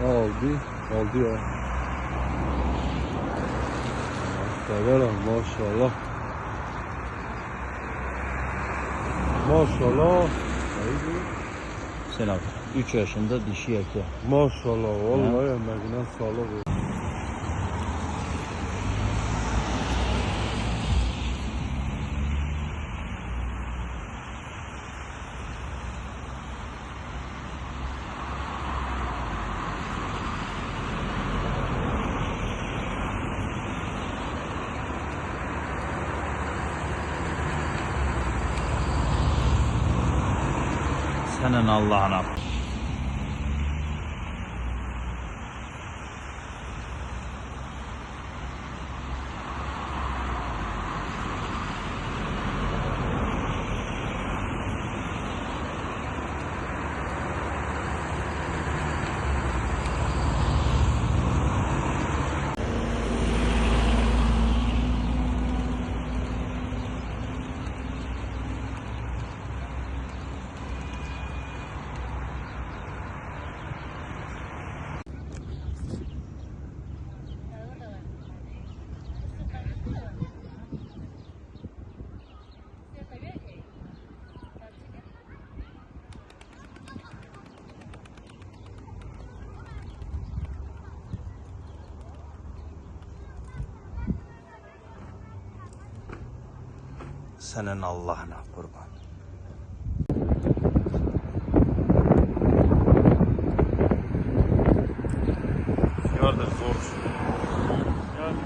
Aldı. Aldı ya. Severim maşallah. Maşallah. Selam. 3 yaşında dişi erkek. Maşallah vallahi emeğine sağlık olsun. Senin Allah'ına. Kurban. Yardır zor. Yani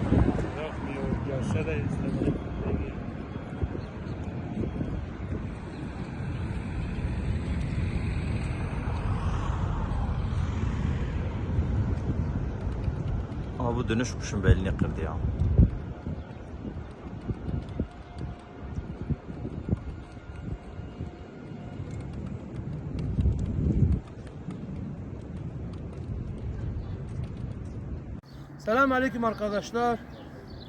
yapmıyor. Gelse de izlemeyi. Ama bu dönüş kuşun belini kırdı ya. Selamünaleyküm arkadaşlar.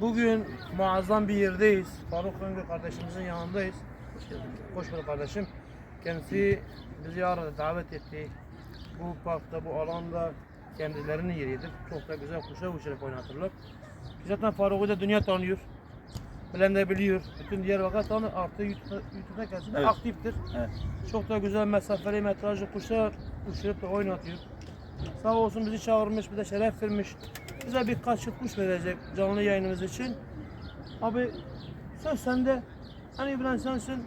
Bugün muazzam bir yerdeyiz. Faruk Öngör kardeşimizin yanındayız. Hoş geldin. Hoş bulduk kardeşim. Kendisi bizi yarın davet etti. Bu parkta, bu alanda kendilerinin yeridir. Çok da güzel kuşa uçurup oynatırlar. Zaten Faruk'u da dünya tanıyor. Bilen de biliyor. Bütün diğer vakat tanır. Artı YouTube- YouTube'da kendisi Evet. aktiftir. Evet. Çok da güzel mesafeli metrajlı kuşlar uçurup da oynatıyor. Sağ olsun bizi çağırmış, bir de şeref vermiş. Bize birkaç çift kuş verecek canlı yayınımız için. Abi söz sende. Hani İbrahim sensin.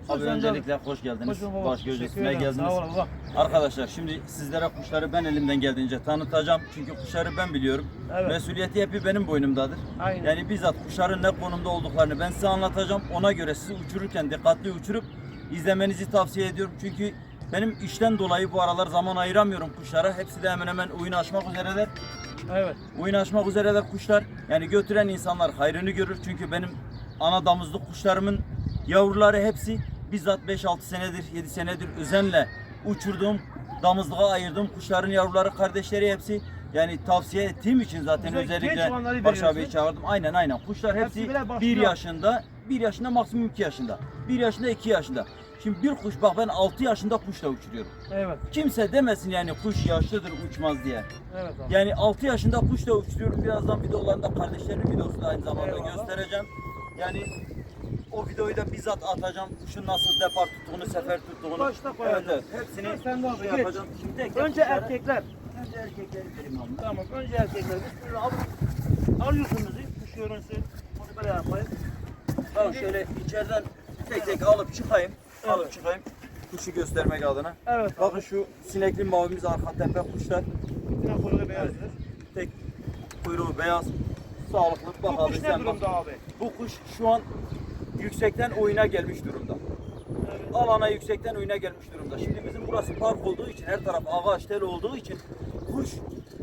Söz Abi sende. öncelikle hoş geldiniz. Hoş bulduk. Baş Teşekkür gözdesine ederim. geldiniz. Sağ ol. Arkadaşlar şimdi sizlere kuşları ben elimden geldiğince tanıtacağım. Çünkü kuşları ben biliyorum. Evet. Mesuliyeti hep benim boynumdadır. Aynen. Yani bizzat kuşların ne konumda olduklarını ben size anlatacağım. Ona göre sizi uçururken dikkatli uçurup izlemenizi tavsiye ediyorum. Çünkü benim işten dolayı bu aralar zaman ayıramıyorum kuşlara. Hepsi de hemen hemen oyun açmak üzereler. Evet. Oyun açmak üzereler kuşlar. Yani götüren insanlar hayrını görür. Çünkü benim ana damızlık kuşlarımın yavruları hepsi bizzat 5-6 senedir, 7 senedir özenle uçurduğum, damızlığa ayırdığım kuşların yavruları, kardeşleri hepsi yani tavsiye ettiğim için zaten Güzel, özellikle Barış abiyi çağırdım. Aynen aynen. Kuşlar Hepsi hepsi. 1 yaşında, 1 yaşında maksimum 2 yaşında. 1 yaşında 2 yaşında. Şimdi bir kuş bak ben 6 yaşında kuşla uçuruyorum. Evet. Kimse demesin yani kuş yaşlıdır uçmaz diye. Evet abi. Yani 6 yaşında kuşla uçuruyorum. Birazdan videolarında kardeşlerinin videosunu aynı zamanda Eyvallah. göstereceğim. Yani o videoyu da bizzat atacağım. Kuşun nasıl depar tuttuğunu, sefer tuttuğunu. Başta koyacağız. Evet, evet. Hepsini Sen de şey yapacağım. Şimdi tek tek Önce kuşları- erkekler. Önce erkekleri vereyim abi. Tamam. Önce erkekler. Biz al. Alıyorsun bizi. Kuş görünsün. Onu böyle yapayım. Tamam şöyle içeriden tek tek alıp çıkayım. Alıp çıkayım. Kuşu göstermek adına. Evet. Bakın şu sinekli mavimiz arka tepe kuşlar. Yine kuyruğu beyazdır. Tek kuyruğu beyaz. Sağlıklı. Bak Bu kuş ne durumda abi? Bu kuş şu an yüksekten oyuna gelmiş durumda. Alana yüksekten oyuna gelmiş durumda. Şimdi bizim burası park olduğu için her taraf ağaç tel olduğu için kuş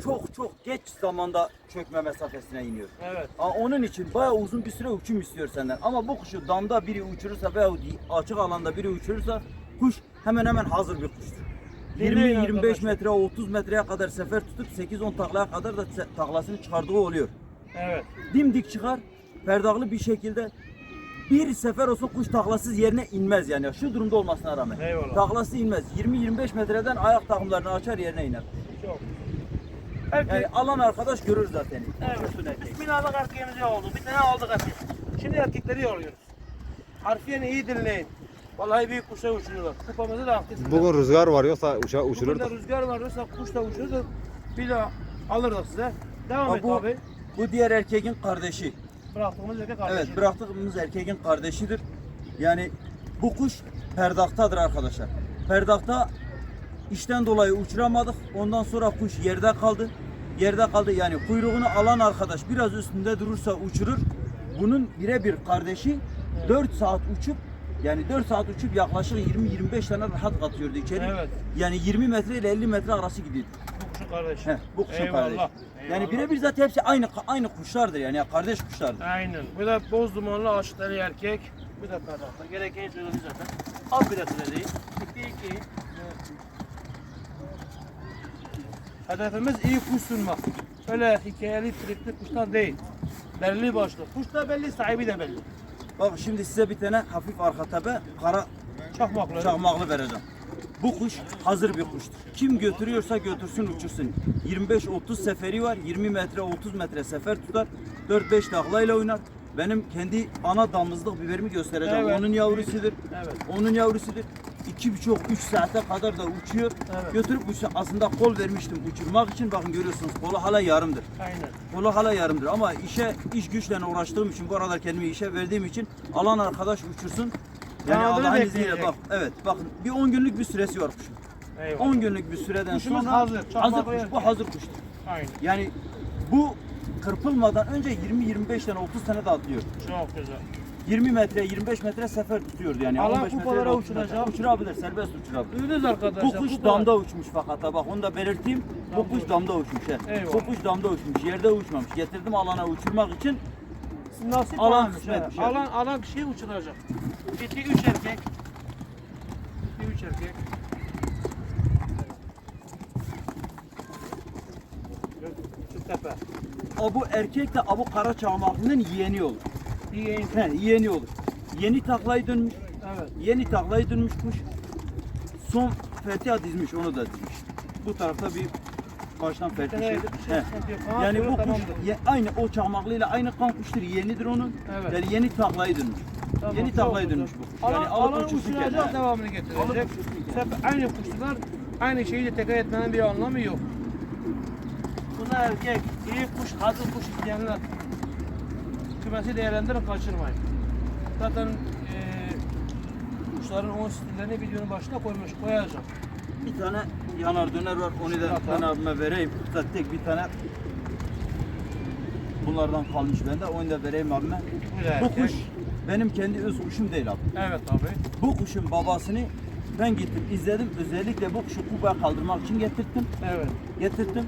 çok çok geç zamanda çökme mesafesine iniyor. Evet. Aa, onun için bayağı uzun bir süre uçum istiyor senden. Ama bu kuşu damda biri uçurursa veya açık alanda biri uçurursa kuş hemen hemen hazır bir kuştur. Dinleyin 20-25 arkadaşlar. metre 30 metreye kadar sefer tutup 8-10 taklaya kadar da taklasını çıkardığı oluyor Evet. dimdik çıkar, perdaglı bir şekilde bir sefer olsun kuş taklasız yerine inmez yani şu durumda olmasına rağmen. Eyvallah. Taklası inmez. 20-25 metreden ayak takımlarını açar yerine iner. Çok. Erkek. Yani alan arkadaş görür zaten. Evet. Kuşun erkeği. Biz binalık erkeğimiz oldu. Bir tane aldık erkek. Şimdi erkekleri yolluyoruz. Harfiyen iyi dinleyin. Vallahi büyük kuşlar uçuruyorlar. Kupamızı da aktif. Bugün rüzgar var yoksa uça, Bugün uçururduk. de rüzgar var yoksa kuş da uçurdu. Bir daha alırız size. Devam Ha, et bu- abi. Bu diğer erkeğin kardeşi. Bıraktığımız erkek kardeşi. Evet bıraktığımız erkeğin kardeşidir. Yani bu kuş perdaktadır arkadaşlar. Perdakta işten dolayı uçuramadık. Ondan sonra kuş yerde kaldı. Yerde kaldı yani kuyruğunu alan arkadaş biraz üstünde durursa uçurur. Bunun birebir kardeşi 4 saat uçup yani 4 saat uçup yaklaşık 20-25 tane rahat katıyordu içeri. Evet. Yani 20 metre ile 50 metre arası gidiyordu. Bu kuşun kardeşi. Heh, bu kuşun Eyvallah. kardeşi. Yani Eyvallah. birebir zaten hepsi aynı aynı kuşlardır yani kardeş kuşlardır. Aynen. Bu da boz dumanlı açları erkek. Bu da perdakta. Gereken söyledi zaten. Al bir de değil. İki iki. Hedefimiz iyi kuş sunmak. Öyle hikayeli tripli kuşlar değil. Belli başlı. Kuş da belli, sahibi de belli. Bak şimdi size bir tane hafif arka tepe kara Çakmakları. çakmaklı vereceğim. Bu kuş hazır bir kuştur. Kim götürüyorsa götürsün uçursun. 25-30 seferi var. 20 metre 30 metre sefer tutar. 4-5 taklayla oynar. Benim kendi ana damızlık biberimi göstereceğim. Evet. Onun yavrusudur. Evet. Onun yavrusudur. 2,5-3 saate kadar da uçuyor. Evet. Götürüp uçsa aslında kol vermiştim uçurmak için. Bakın görüyorsunuz kolu hala yarımdır. Aynen. Kolu hala yarımdır ama işe iş güçle uğraştığım için bu aralar kendimi işe verdiğim için alan arkadaş uçursun. Yani Kanadını Allah'ın izniyle bekleyecek. bak evet bakın bir 10 günlük bir süresi var kuşun. Eyvallah. 10 günlük bir süreden Kuşumuz sonra hazır, hazır çakmak kuş. Bu hazır kuştur. Aynen. Yani bu kırpılmadan önce 20-25 tane 30 tane de atlıyor. Çok güzel. 20 metre 25 metre sefer tutuyordu yani. Alan 15 metre, kupalara 30 metre. uçuracak. Uçurabilir serbest uçurabilir. Duydunuz arkadaşlar. Bu kuş kupalar- damda uçmuş fakat ha bak onu da belirteyim. Bu kuş damda uçmuş. He. Eyvallah. Bu kuş damda uçmuş. Yerde uçmamış. Getirdim alana uçurmak için. Nasip Alan varmış, kısmet he. şey. Alan, alan kişiyi uçuracak. İki üç erkek. İki üç erkek. Tepe. O bu erkek de bu kara çağmaklının yeğeni olur. İyi en He, yeğeni olur. Yeni taklayı dönmüş. Evet. Yeni taklayı dönmüş kuş. Son fethiye dizmiş onu da dizmiş. Bu tarafta bir baştan fethi tane şey. şey He. Yani bu kuş ye- aynı o çakmaklıyla aynı kan kuştur. Yenidir onun. Evet. Yani yeni taklayı dönmüş. Tamam, yeni taklayı dönmüş bu kuş. Alan, Yani alan alıp uçursun uçuracak, kendine. devamını Alıp getirecek. Hep aynı kuşlar, aynı şeyi de tekrar etmenin bir anlamı yok. Bunlar erkek, iyi kuş, hazır kuş isteyenler. Kümesi değerlendirin, kaçırmayın. Zaten eee kuşların 10 stillerini videonun başına koymuş, koyacağım. Bir tane yanar döner var. Onu da ben abime vereyim. Zaten tek bir tane bunlardan kalmış bende. Onu da vereyim abime. Bu kuş benim kendi öz kuşum değil abi. Evet abi. Bu kuşun babasını ben gittim izledim. Özellikle bu kuşu kubaya kaldırmak için getirttim. Evet. Getirttim.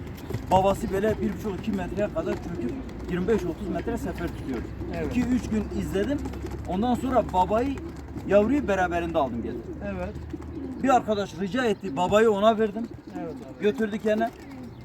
Babası böyle 1,5-2 metreye kadar çöküp 25-30 metre sefer tutuyor. Evet. 2-3 gün izledim. Ondan sonra babayı yavruyu beraberinde aldım geldim. Evet. Bir arkadaş rica etti. Babayı ona verdim. Evet abi. Götürdü kendine.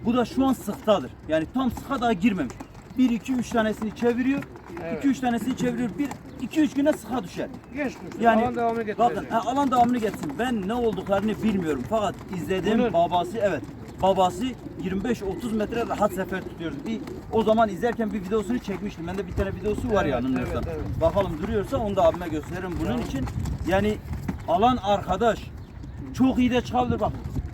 Bu da şu an sıktadır. Yani tam sıka daha girmemiş. 1 2 3 tanesini çeviriyor. 2 Evet. 3 tanesini çeviriyor. 1 2 3 güne sıka düşer. Geç kuş. Yani Alan devamını bakın getirecek. ha, alan devamını getirsin. Ben ne olduklarını bilmiyorum. Fakat izlediğim Bunun- babası evet. Babası 25-30 metre rahat sefer tutuyordu. Bir o zaman izlerken bir videosunu çekmiştim. Bende bir tane videosu var Evet, yanılmıyorsam. evet, evet. Bakalım duruyorsa onu da abime gösteririm bunun Tamam. için. Yani alan arkadaş çok iyi de çıkabilir bak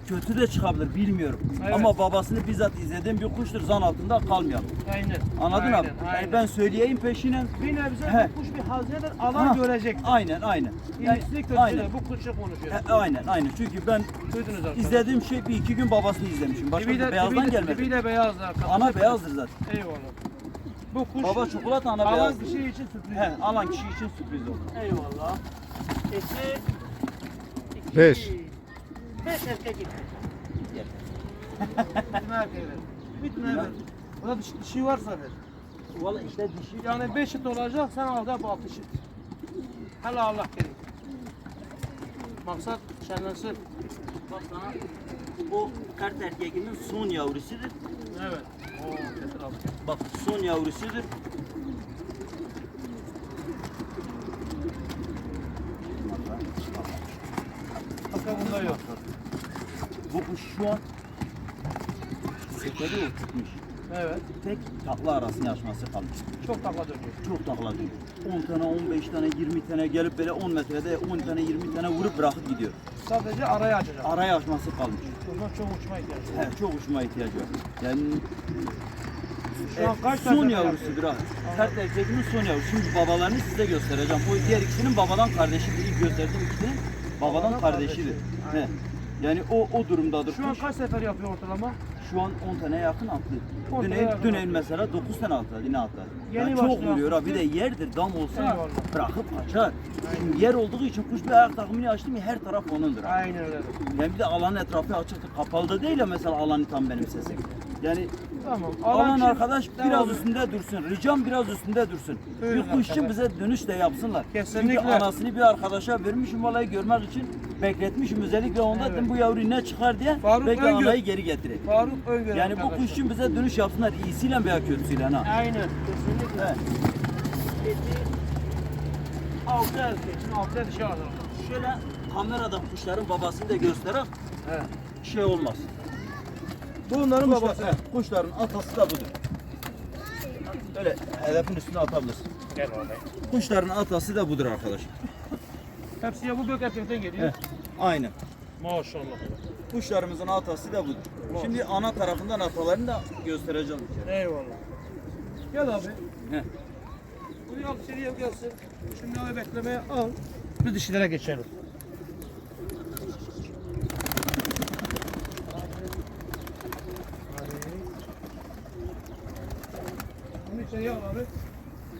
kötü de çıkabilir bilmiyorum. Evet. Ama babasını bizzat izlediğim bir kuştur zan altında kalmayalım. Aynen. Anladın aynen, abi? Aynen. E, yani ben söyleyeyim peşinen. Bir nebze bu kuş bir hazinedir alan ha. görecek. Aynen aynen. Yani, e, aynen. bu kuşla konuşuyor. He, aynen aynen çünkü ben Duydunuz izlediğim şey bir iki gün babasını izlemişim. Başka dibiyle, beyazdan dibiyle, gelmedi. Dibiyle beyazdı arkadaşlar. Ana beyazdır zaten. Eyvallah. Bu kuş Baba çikolata ana alan kişi için sürpriz. He, alan kişi için sürpriz oldu. Eyvallah. Esi 5 Pesefle gibi. Bitme şey- erkeğe ver. Bitme ver. Burada şey dişi, dişi varsa ver. Valla işte dişi. Şey- yani beş it olacak sen al da altı it. Hala Allah verir. Maksat şenlensin. Bak sana bu kart erkeğinin son yavrusudur. Evet. Oo, Peter. Bak son yavrusudur. Bakalım bunda yok. Bu kuş şu an seferi o tutmuş. Evet. Tek takla arasını açması kalmış. Çok takla dönüyor. Çok takla diyor. 10 tane, 15 tane, 20 tane gelip böyle 10 metrede 10 tane, 20 tane vurup bırakıp gidiyor. Sadece arayı açacak. Araya açması kalmış. Bundan çok uçma ihtiyacı. var. He, çok hoşuma ihtiyacı var. Yani Şu an e, kaç son yavrusudur ha. Sert erkeğinin son yavrusu. Şimdi babalarını size göstereceğim. O diğer ikisinin babadan kardeşidir. İlk gösterdiğim ikisinin babadan Babadan kardeşidir. kardeşi. He. Yani o o durumdadır. Şu an kaç sefer yapıyor ortalama? Şu an 10 tane yakın attı. 10 tane Düneyin, yakın düneyin mesela 9 tane atladı. Yine. Yeni Yani çok vuruyor ha. Bir de yerdir. Dam olsa Eyvallah. bırakıp kaçar. Şimdi yer olduğu için kuş bir ayak takımını açtı mı her taraf onundur. Aynen öyle. Yani bir de alanın etrafı açıktır. Kapalı da değil ya mesela alanı tam benim sesim. Yani Tamam. alan için arkadaş devam biraz et. üstünde dursun. Ricam biraz üstünde dursun. Buyurun bir kuş için bize dönüş de yapsınlar. Kesinlikle. Çünkü anasını bir arkadaşa vermişim vallahi görmek için bekletmişim özellikle onda Evet. dedim bu yavru ne çıkar diye Faruk belki Öngör. anayı geri getirir. Faruk Öngör Yani bu arkadaşlar. kuş için bize dönüş yapsınlar iyisiyle veya kötüsüyle ha. Aynen. Kesinlikle. Evet. Altı erkek. Şimdi altı dişi var. Şöyle kamerada kuşların babasını da göstererek Evet. şey olmaz. Bunların Kuşlar- babası. evet, kuşların atası da budur. Öyle hedefin üstüne atabilirsin. Gel oraya. Kuşların atası da budur arkadaş. Hepsi ya bu bök erkekten geliyor. Heh, aynen. Maşallah. Kuşlarımızın atası da budur. Şimdi ana tarafından atalarını da göstereceğim. bir kere. Eyvallah. Gel abi. Heh. Bunu al içeriye gelsin. Şimdi abi beklemeye al. Biz dişilere geçelim. Bunu içeriye al abi.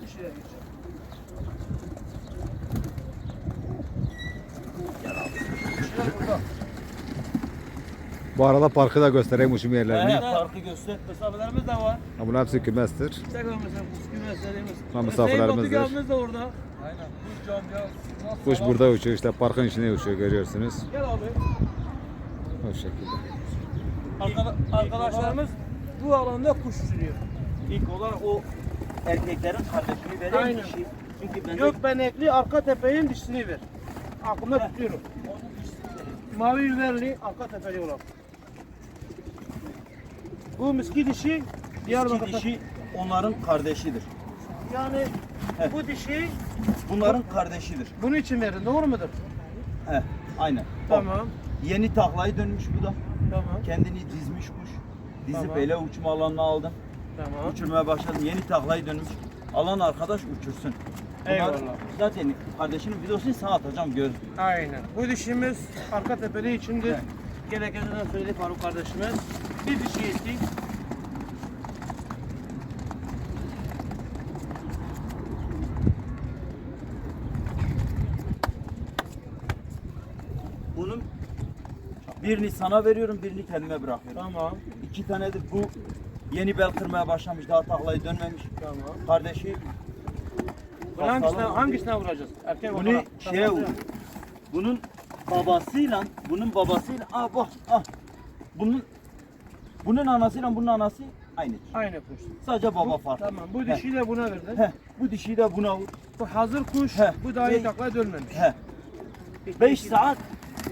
Dişilere geçelim. Dişiler burada. Bu arada parkı da göstereyim uçum yerlerini. Evet, farkı göster. Mesafelerimiz de var. Ha, Bunun hepsi kümestir. Tekrar mesela kuskü meselelerimiz. Ha, Batık abimiz de orada. Aynen. Kuş cam. Nasıl Kuş burada uçuyor işte parkın içinde uçuyor görüyorsunuz. Gel abi. O şekilde. Arkada- arkadaşlarımız bu alanda kuş sürüyor. İlk olarak o erkeklerin kardeşini veren Aynen. kişi. Çünkü ben Gökbenekli arka tepeğin dişini ver. Aklımda tutuyorum. Mavi biberli arka tepeli olan. Bu miski dişi İki Diyarbakır'da. dişi onların kardeşidir. Yani Heh. bu dişi Bunların kardeşidir. bunun için verin doğru mudur? He, aynen. Bak, Tamam. Yeni taklayı dönmüş bu da. Tamam. Kendini dizmiş kuş. Dizip Tamam. böyle uçma alanına aldım. Tamam. Uçurmaya başladım. Yeni taklayı dönmüş. Alan arkadaş uçursun. Bunlar Eyvallah. Zaten kardeşinin videosunu sana atacağım gör. Aynen. Bu dişimiz arka tepeli içindir. Gerekenden söyledi Faruk kardeşimiz. Dişi ettik. Bunun birini sana veriyorum, birini kendime bırakıyorum. Tamam. İki tanedir bu yeni bel kırmaya başlamış, daha taklayı dönmemiş. Tamam. Kardeşi Bunu hangisine, hangisine vuracağız? Erkek bunu olarak. şeye vur. Bunun babasıyla, bunun babasıyla, aa bak, ah. Bunun bunun anasıyla bunun anası aynı. Aynı kuş. Sadece baba farklı. Tamam. Bu He. dişiyi de buna verdin. He, bu dişiyi de buna vur. Bu hazır kuş. He. Bu daha iyi takla dönmemiş. He. 5 saat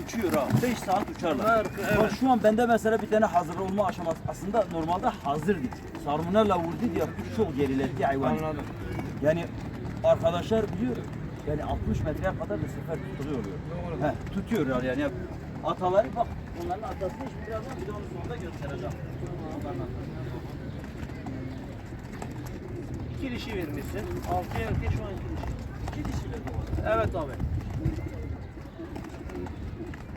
uçuyor ha. 5 saat uçarlar. Bunlar- evet. Bak şu an bende mesela bir tane hazır olma aşaması aslında normalde hazırdı. Sarmınarla vurdu diye kuş çok geriletti hayvan. Anladım. Yani arkadaşlar biliyor. Yani 60 metreye kadar da sefer tutuluyor. Doğru. He, tutuyorlar yani. Ataları bak onların atasını şimdi birazdan videonun sonunda göstereceğim. Onların atasını. İki dişi vermişsin. Altı erkek şu an iki dişi. İki dişi verdim. Evet abi.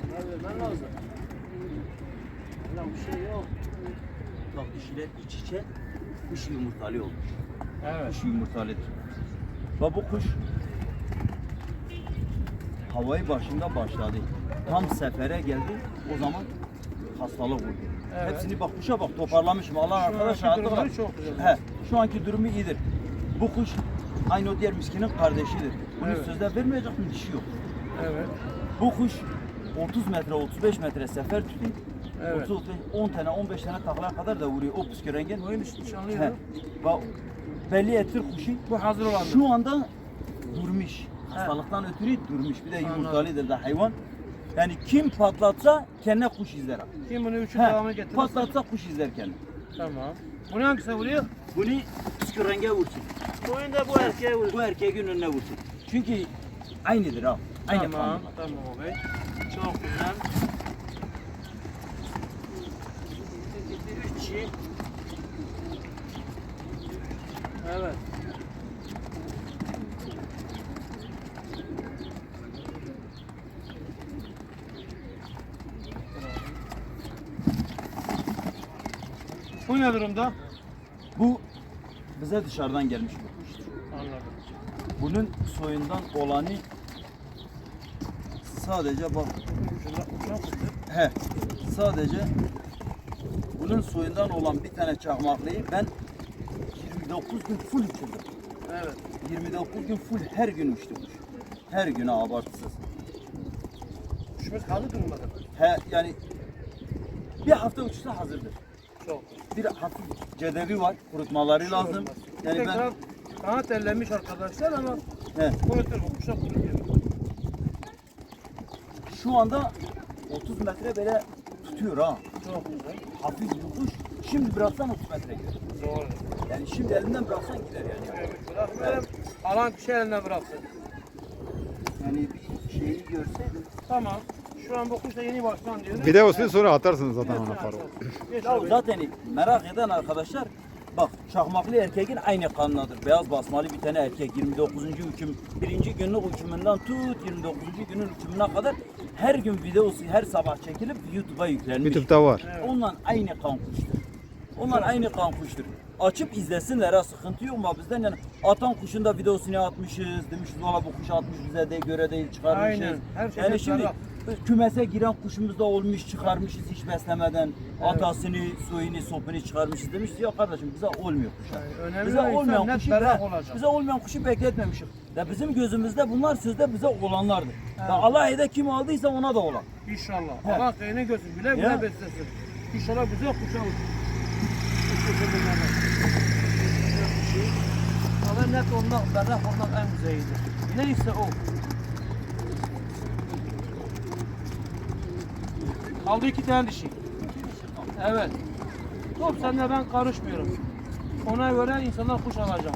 Ne vermen lazım? Lan bir şey yok. Bak dişiler iç içe kuş yumurtalı olmuş. Evet. Kuş yumurtalıdır. Ve bu kuş havayı başında başladı. Tam sefere geldi. O zaman hastalık vurdu. Evet. Hepsini bak kuşa bak toparlamışım. Allah arkadaş çok güzel. He, şu anki durumu iyidir. Bu kuş aynı o diğer miskinin kardeşidir. Bunun Evet. sözde vermeyecek mi dişi yok. Evet. Bu kuş 30 metre 35 metre sefer tutuyor. Evet. 30 10 tane 15 tane takla kadar da vuruyor o püskürengen. Nişanlı He. ya. Bak belli ettir kuşu. Bu hazır olan. Şu anda durmuş. Hastalıktan ötürü durmuş. Bir de yumurtalıdır da hayvan. Yani kim patlatsa kendine kuş izler. Kim bunu üçü He, devamı getirirse. Patlatsa kuş izler kendine. Tamam. Bunu hangisi vuruyor? Bunu püskürrenge vursun. Bunu da bu erkeğe vuruyor. Bu erkeğin önüne vursun. Çünkü aynıdır ha. Aynı Tamam, tamam abi. Çok güzel. Üç çift. Evet. Ne durumda? Bu bize dışarıdan gelmiş bir kuştur. Anladım. Bunun soyundan olanı sadece bak he sadece bunun soyundan olan bir tane çakmaklıyı ben 29 gün full uçurdum. Evet. 29 gün full her gün kuş. Her gün ha, abartısız. Kuşumuz kaldı durumda. He yani bir hafta uçsa hazırdır. Çok. Bir hafif cedevi var, kurutmaları lazım. Yani ben kanat ellenmiş arkadaşlar ama he, kurutur kuşa kurutuyor. şu anda 30 metre böyle tutuyor ha. Çok güzel. Hafif bir kuş. Şimdi bıraksan 30 metre gider. Doğru. Yani şimdi elinden bıraksan gider yani. Evet, bırakmayalım. Alan kişi elinden bıraksın. Yani bir şeyi görse Tamam. Şu an bu kuş da yeni baştan diyoruz. Videosunu sonra atarsınız zaten ona evet. Geç Ya abi. zaten merak eden arkadaşlar bak çakmaklı erkeğin aynı kanınadır. Beyaz basmalı bir tane erkek 29. uçum birinci günlük uçumundan tut 29. günün uçumuna kadar her gün videosu her sabah çekilip YouTube'a yüklenmiş. YouTube'da var. Evet. Ondan aynı kan kuştur. Onlar aynı kan kuştur. Açıp izlesinler ha sıkıntı yok ama bizden yani atan kuşun da videosunu atmışız demişiz valla bu kuş atmış bize de göre değil çıkarmışız. Aynen, her şey yani şimdi berrak. Kümese giren kuşumuz da olmuş çıkarmışız hiç beslemeden Evet. atasını suyunu sopunu çıkarmışız demişiz ya kardeşim bize olmuyor kuşa. Yani önemli bize olan olmayan kuşu be- bize olmayan kuşu bekletmemişiz. Ya bizim gözümüzde bunlar sözde bize olanlardı. Evet. Ya Allah ede kim aldıysa ona da olan. İnşallah. He. Allah kıyını götür. Güle güle beslesin. İnşallah güzel kuşa kuşu. Ama net ondan, berrak ondan en güzelidir. Neyse o. Kaldı iki tane dişi. Evet. Top sende ben karışmıyorum. Ona göre insanlar kuş alacaklar.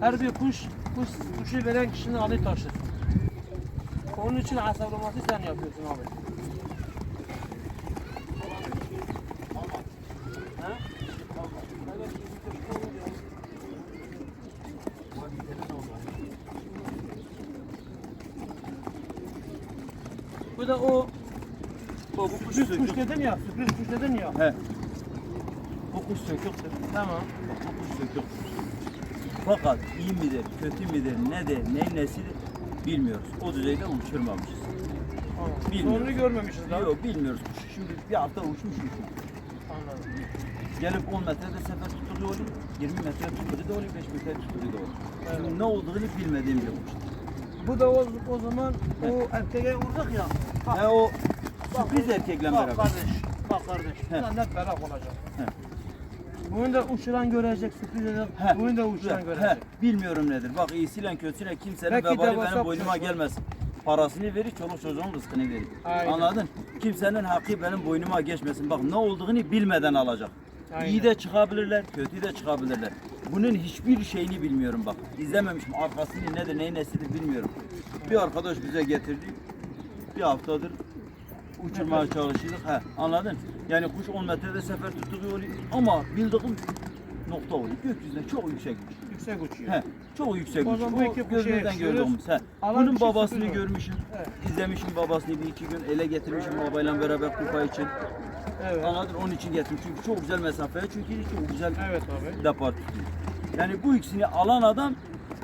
Her bir kuş, kuş kuşu veren kişinin adı taşır. Onun için hesaplaması sen yapıyorsun abi. Ha? Evet, Bu da o Bu, bu kuş sürpriz kuş sökük. Dedin ya, sürpriz kuş dedin ya. He. Bu kuş söküktür. Tamam. Bu kuş söküktür. Fakat iyi midir, kötü midir, nedir, neyin nesidir bilmiyoruz. O düzeyde uçurmamışız. Tamam. Bilmiyorum. Sonunu görmemişiz daha. Yok bilmiyoruz kuşu. Şimdi bir hafta uçmuş uçmuş. Anladım. Gelip 10 metrede sefer tutuldu oluyor, 20 metre tutuldu da oluyor, 5 metre tutuldu da oluyor. Evet. Şimdi ne olduğunu bilmediğim bir kuş. Bu da o, o zaman o erkeğe vurduk ya. Bak, He o sürpriz erkekle bak beraber. kardeş. Bak kardeş. He. Bundan net olacak. He. Bunu da uçuran görecek, sürpriz edecek. He. Bunu da uçuran He, görecek. he, bilmiyorum nedir. Bak iyisiyle kötüsüyle kimsenin Belki vebali benim boynuma çalışıyor. gelmesin. Parasını verir, çoluk çocuğun rızkını verir. Aynen. Anladın? Kimsenin hakkı benim boynuma geçmesin. Bak ne olduğunu bilmeden alacak. Aynen. İyi de çıkabilirler, kötü de çıkabilirler. Bunun hiçbir şeyini bilmiyorum bak. İzlememişim. Arkasını nedir, neyin nesidir bilmiyorum. Bir arkadaş bize getirdi. Bir haftadır uçurmaya çalışıyorduk. He, anladın? Yani kuş 10 metrede sefer tuttuğu oluyor. Ama bildiğim nokta oluyor. Gökyüzüne çok yüksekmiş. Yüksek uçuyor. He, çok yüksek. O zaman bu iki kuşu gözümden yakışıyoruz. gördüğümüz. He. Alan Bunun kişi babasını olur. görmüşüm. Evet. İzlemişim babasını bir iki gün ele getirmişim babayla beraber kupa için. Evet. Anladın? Onun için getirdim. Çünkü çok güzel mesafeye çünkü çok güzel Evet abi. depar tutuyor. Yani bu ikisini alan adam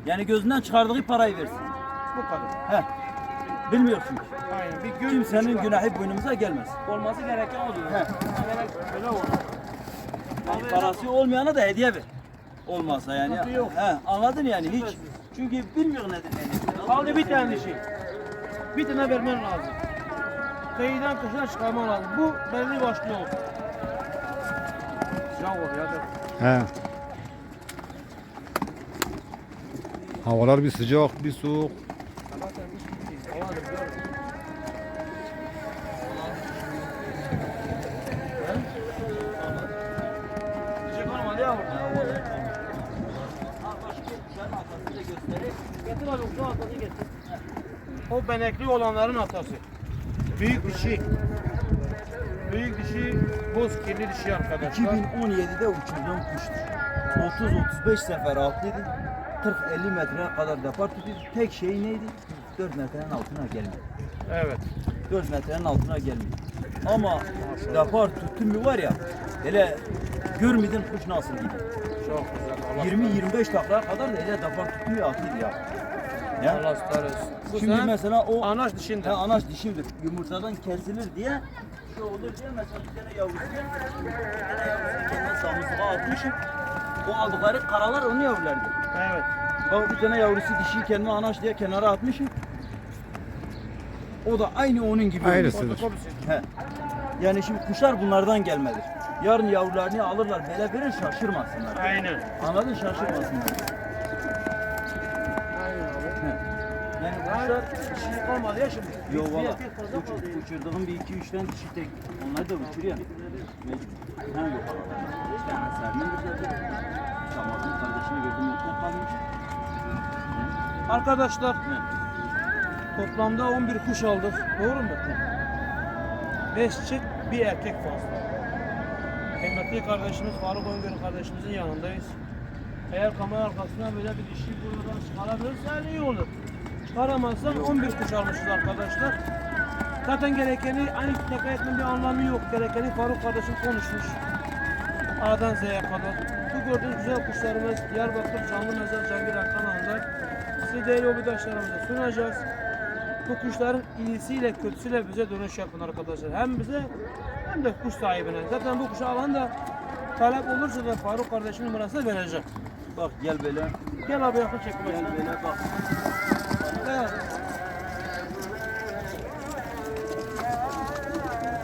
yani gözünden çıkardığı parayı versin. Bu kadar. He. Bilmiyorsun. Aynen. Bir gün Kimsenin günahı boynumuza gelmez. olması gereken oluyor. He. Gerek olur. Yani parası olmayana da hediye ver. Olmazsa yani. Sıkıntı yok. He, anladın yani hiç. Çünkü bilmiyor nedir nedir. Kaldı bir tane dişi. Bir tane vermen lazım. Kıyıdan kışına çıkarman lazım. Bu belli başlı olur ya. da. He. Havalar bir sıcak, bir soğuk. O benekli olanların atası. Büyük dişi. Büyük dişi bozkirli dişi arkadaşlar. 2017'de uçurduğum kuştur. 30-35 sefer altıydı. 40-50 metreye kadar depar tutuyordu. Tek şey neydi? 4 metrenin altına gelmiyor. Evet. 4 metrenin altına gelmiyor. Ama depar tuttum mu var ya, hele görmedin kuş nasıl gidiyor. Çok güzel. Allah 20-25 taklaya kadar da hele depar tutmuyor atıydı ya. Ya. Allah. Bu Şimdi sen mesela o anaç dişinde. He, anaç dişimdir. Yumurtadan kesilir diye şu olur diye mesela bir tane yavrusu bir tane yavrusunu samızlığa atmışım. O aldıkları karalar onun yavrulardı. Evet. Bak bir tane yavrusu dişiyi kendime anaç diye kenara atmışım. O da aynı onun gibi. oluyor. Aynısı. Fotokopisi. He. Yani şimdi kuşlar bunlardan gelmedir. Yarın yavrularını alırlar böyle verir şaşırmasınlar. Aynen. Anladın şaşırmasınlar. Aynen abi. He. Yani Kuşlar kalmadı ya şimdi. Yo Bir valla uç, uçurduğum bir iki üç tane dişi tek. Onlar da uçuruyor. Mecbur. Hem yok. Yani Sermin Şamaz'ın kardeşini gördüm yoksa kalmış. Arkadaşlar He. toplamda 11 kuş aldık. Doğru mu? 5 çift bir erkek fazla. Kıymetli kardeşimiz Faruk Öngör kardeşimizin yanındayız. Eğer kamera arkasına böyle bir dişi buradan çıkarabilirse iyi olur. Çıkaramazsak 11 kuş almışız arkadaşlar. Zaten gerekeni aynı tekrar etmenin bir anlamı yok. Gerekeni Faruk kardeşim konuşmuş. A'dan Z'ye kadar. Bu gördüğünüz güzel kuşlarımız Diyarbakır Canlı Mezar Cangir kanalında size değerli obidaşlarımıza sunacağız. Bu kuşların iyisiyle kötüsüyle bize dönüş yapın arkadaşlar. Hem bize hem de kuş sahibine. Zaten bu kuşu alan da talep olursa da Faruk kardeşimin numarasını vereceğim. Bak gel böyle. Gel abi yakın çekim Gel böyle bak. Evet.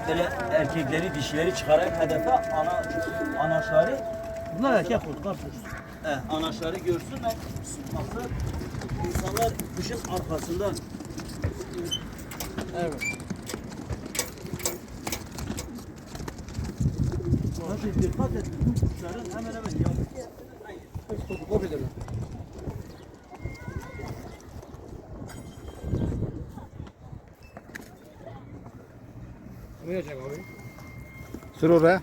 Böyle erkekleri dişileri çıkararak hedefe ana anaçları Bunlar erkek kar kuş. he, anaçları görsünler. Nasıl insanlar kuşun arkasından Evet. Hadi dikkat et kuşların hemen hemen yavrusu. O bilir. Buraya çek abi. Sür oraya.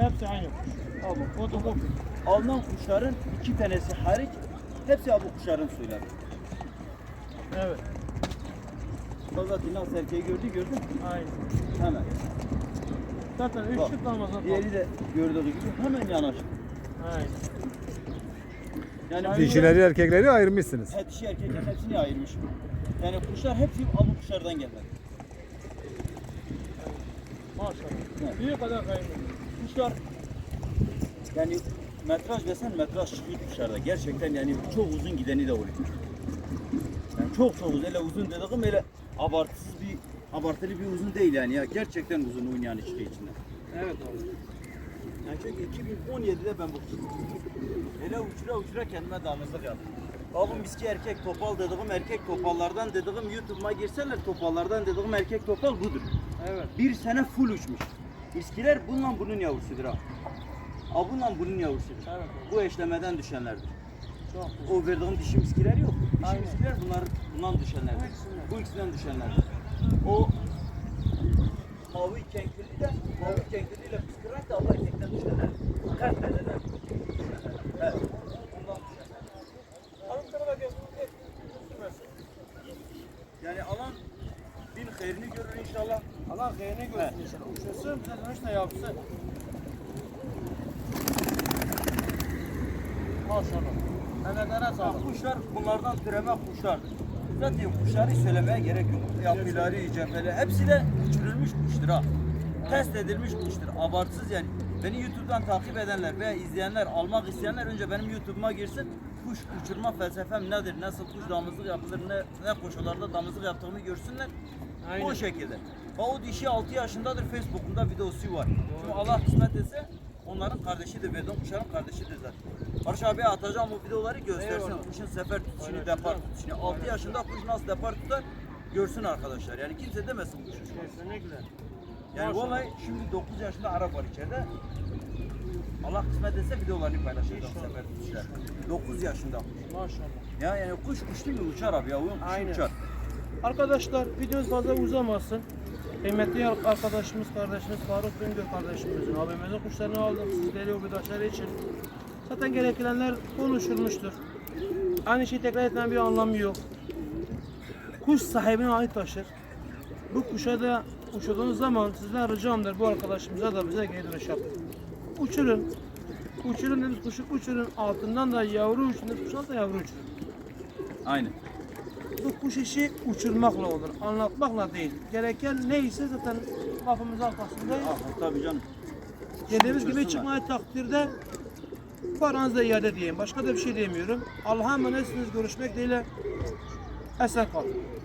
Hepsi aynı kuş. Abi fotokopi. Alınan kuşların iki tanesi hariç hepsi bu kuşların suyları. Evet. Zaten nasıl erkeği gördü gördün. Aynı. Hemen. Zaten üç Bak, çift almazsa Diğeri de gördüğü gibi hemen yanaşır. Aynen. Yani Dişileri erkekleri ayırmışsınız. He, dişi erkeklerin hepsini ayırmışım. Yani kuşlar hepsi abu kuşlardan gelmedi. Maşallah. Bir kadar kaymış. Kuşlar yani metraj desen metraj çıkıyor kuşlarda. Gerçekten yani çok uzun gideni de oluyor. Yani çok çok uzun. Öyle uzun dediğim öyle abartısız bir abartılı bir uzun değil yani ya. Gerçekten uzun oynayan çıkıyor içinden. Evet abi. Yani çünkü 2017'de ben bu Hele uçura uçura kendime damızlık yaptım. Oğlum miski erkek topal dediğim erkek topallardan dediğim YouTube'uma girseler topallardan dediğim erkek topal budur. Evet. Bir sene full uçmuş. Miskiler bununla bunun yavrusudur ha. Bununla bunun yavrusudur. Evet. Bu eşlemeden düşenlerdir. Çok O verdiğim dişi miskiler yok. Miskiler bunlar bundan düşenlerdir. Bu ikisinden. Düşenlerdir. O mavi kenkirli de mavi kenkirliyle pıskırak da o erkekten düşenler. Kart dededen düşenler. Evet. Ondan düşenler. Gel. Yani alan bin hayrini görür inşallah. Allah hayırını görsün inşallah. Uçursun, bize dönüş de yapsın. Maşallah. Emeklere sağlık. Kuşlar bunlardan türeme kuşlardır. Zaten kuşları söylemeye gerek yok. Yapıları, cepheleri hepsi de uçurulmuş kuştur ha. Test edilmiş kuştur. Abartsız yani. Beni YouTube'dan takip edenler veya izleyenler, almak isteyenler önce benim YouTube'uma girsin. Kuş uçurma felsefem nedir? Nasıl kuş damızlık yapılır? Ne, ne koşullarda damızlık yaptığımı görsünler. Aynen. O şekilde. Ve o dişi 6 yaşındadır. Facebook'unda videosu var. Şimdi Allah kısmet etse onların kardeşidir. Verdiğim kuşların kardeşidir zaten. Barış abi atacağım o videoları göstersin. Kuşun sefer tutuşunu, depar tutuşunu. 6 yaşında kuş nasıl depar tutar görsün arkadaşlar. Yani kimse demesin kuş. Kesinlikle. Yani vallahi şimdi 9 yaşında Arap var içeride. Allah kısmet etse videolarını paylaşacağım İnşallah. sefer tutuşlar. 9 yaşında kuş. Maşallah. Ya yani kuş kuş değil mi? Uçar abi ya. Kuş Aynen. uçar. Arkadaşlar videomuz fazla uzamasın. Kıymetli arkadaşımız, kardeşimiz Faruk Güngör kardeşimizin abimizin kuşlarını aldım sizleri o için. Zaten gerekilenler konuşulmuştur. Aynı şeyi tekrar etmenin bir anlamı yok. Kuş sahibine ait taşır. Bu kuşa da uçurduğunuz zaman sizden ricamdır bu arkadaşımıza da bize geri dönüş yapın. Uçurun. Uçurun dediğiniz kuşu uçurun. Altından da yavru uçurun. dediğiniz Kuşdan da yavru uçurun. Aynen. Bu kuş işi uçurmakla olur, anlatmakla değil. Gereken neyse zaten lafımız arkasında. Ah, tabii canım. Dediğimiz gibi uçursunlar. çıkmaya takdirde paranızı iade diyeyim. Başka da bir şey demiyorum. Allah'a emanetsiniz. Görüşmek dileğiyle. Esen kalın.